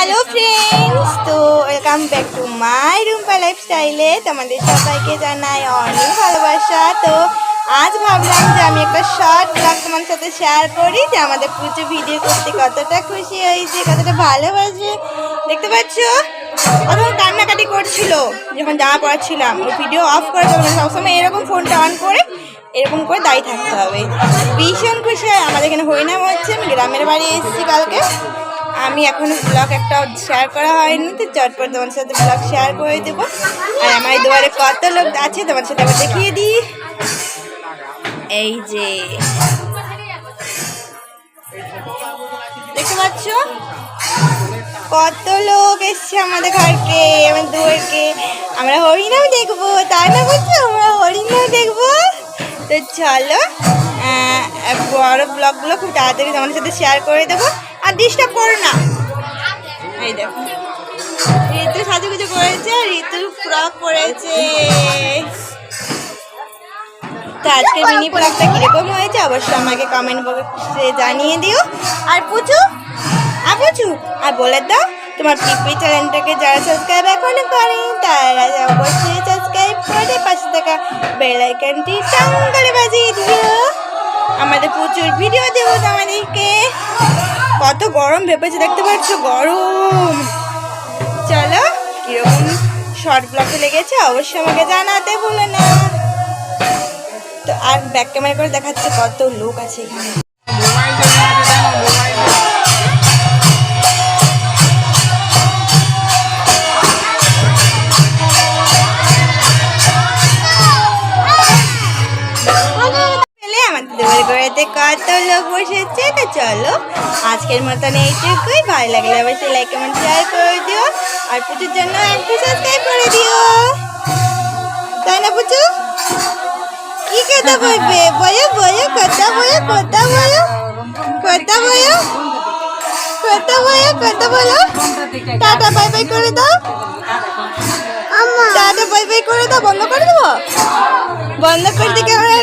Hello friends তো welcome back to my Rumpa লাইফস্টাইলে তোমাদের সবাইকে জানাই অনেক ভালোবাসা। তো আজ ভাবলাম যে আমি একটা শর্ট ব্লগ তোমার সাথে শেয়ার করি যে আমাদের পুজো ভিডিও করতে কতটা খুশি হয়েছে, কতটা ভালোবাসে। দেখতে পাচ্ছ? তখন কান্নাকাটি করছিল, যখন জামা পড়াচ্ছিলাম ওই ভিডিও অফ করে তখন সবসময় এরকম ফোনটা অন করে, এরকম করে দাঁড়িয়ে থাকতে হবে। ভীষণ খুশি হয়, আমাদের এখানে হরিনাম হচ্ছে, আমি গ্রামের বাড়ি এসেছি কালকে। আমি এখনও ব্লগ একটা শেয়ার করা হয়নি, তো চটপট তোমার সাথে ব্লগ শেয়ার করে দেবো। আর আমার দুয়ারে কত লোক আছে তোমার সাথে আবার দেখিয়ে দিই। এই যে, দেখতে পাচ্ছ? কত লোক এসছে আমাদের ঘরকে, আমার দুয়ারকে। আমরা হরিনাম দেখব, তাই না বলছো? আমরা হরিনাম দেখব। তো চলো বড় ব্লগগুলো খুব তাড়াতাড়ি তোমাদের সাথে শেয়ার করে দেবো। আর ডিস্টার্ব করো এই দেখো। ঋতু সাজুগুজু করেছে, ঋতু ফ্রক পরেছে তো আজকের মিনি ব্লগটা কীরকম হয়েছে অবশ্যই আমাকে কমেন্ট বক্সে জানিয়ে দিও। আর পুচু আর পুচু, আর বলে দাও, তোমার পিপি চ্যানেলটাকে যারা সাবস্ক্রাইব এখনও করেন, তারা অবশ্যই সাবস্ক্রাইব করে পাশে থাকা বেল আইকনটি টাং করে বাজিয়ে দিও। আমাদের প্রচুর ভিডিও দেবো তোমাদেরকে। কত গরম ভেবেছে, দেখতে পাচ্ছ? গরম। চলো, কীরকম শর্ট ব্লকে লেগেছে, অবশ্যই আমাকে জানাতে ভুলে না। তো আর ব্যাক ক্যামেরা করে দেখাচ্ছে কত লোক আছে এখানে। আমাদের ঘরেতে কত লোক বসেছে? তো চলো আজকের মতন এইটুকুই। ভালো লাগলে অবশ্যই লাইক কমেন্ট শেয়ার করে দিও। আর পুজোর জন্য একটু সাবস্ক্রাইব করে দিও। তাই না পুচু কি কথা বলবে? বলো বলো কথা বলো কথা বলো কথা বলো কথা বলো কথা বলো। টাটা বাই বাই করে দাও। টাটা বাই বাই করে দাও। বন্ধ করে দেবো? বন্ধ করে দিকে আমরা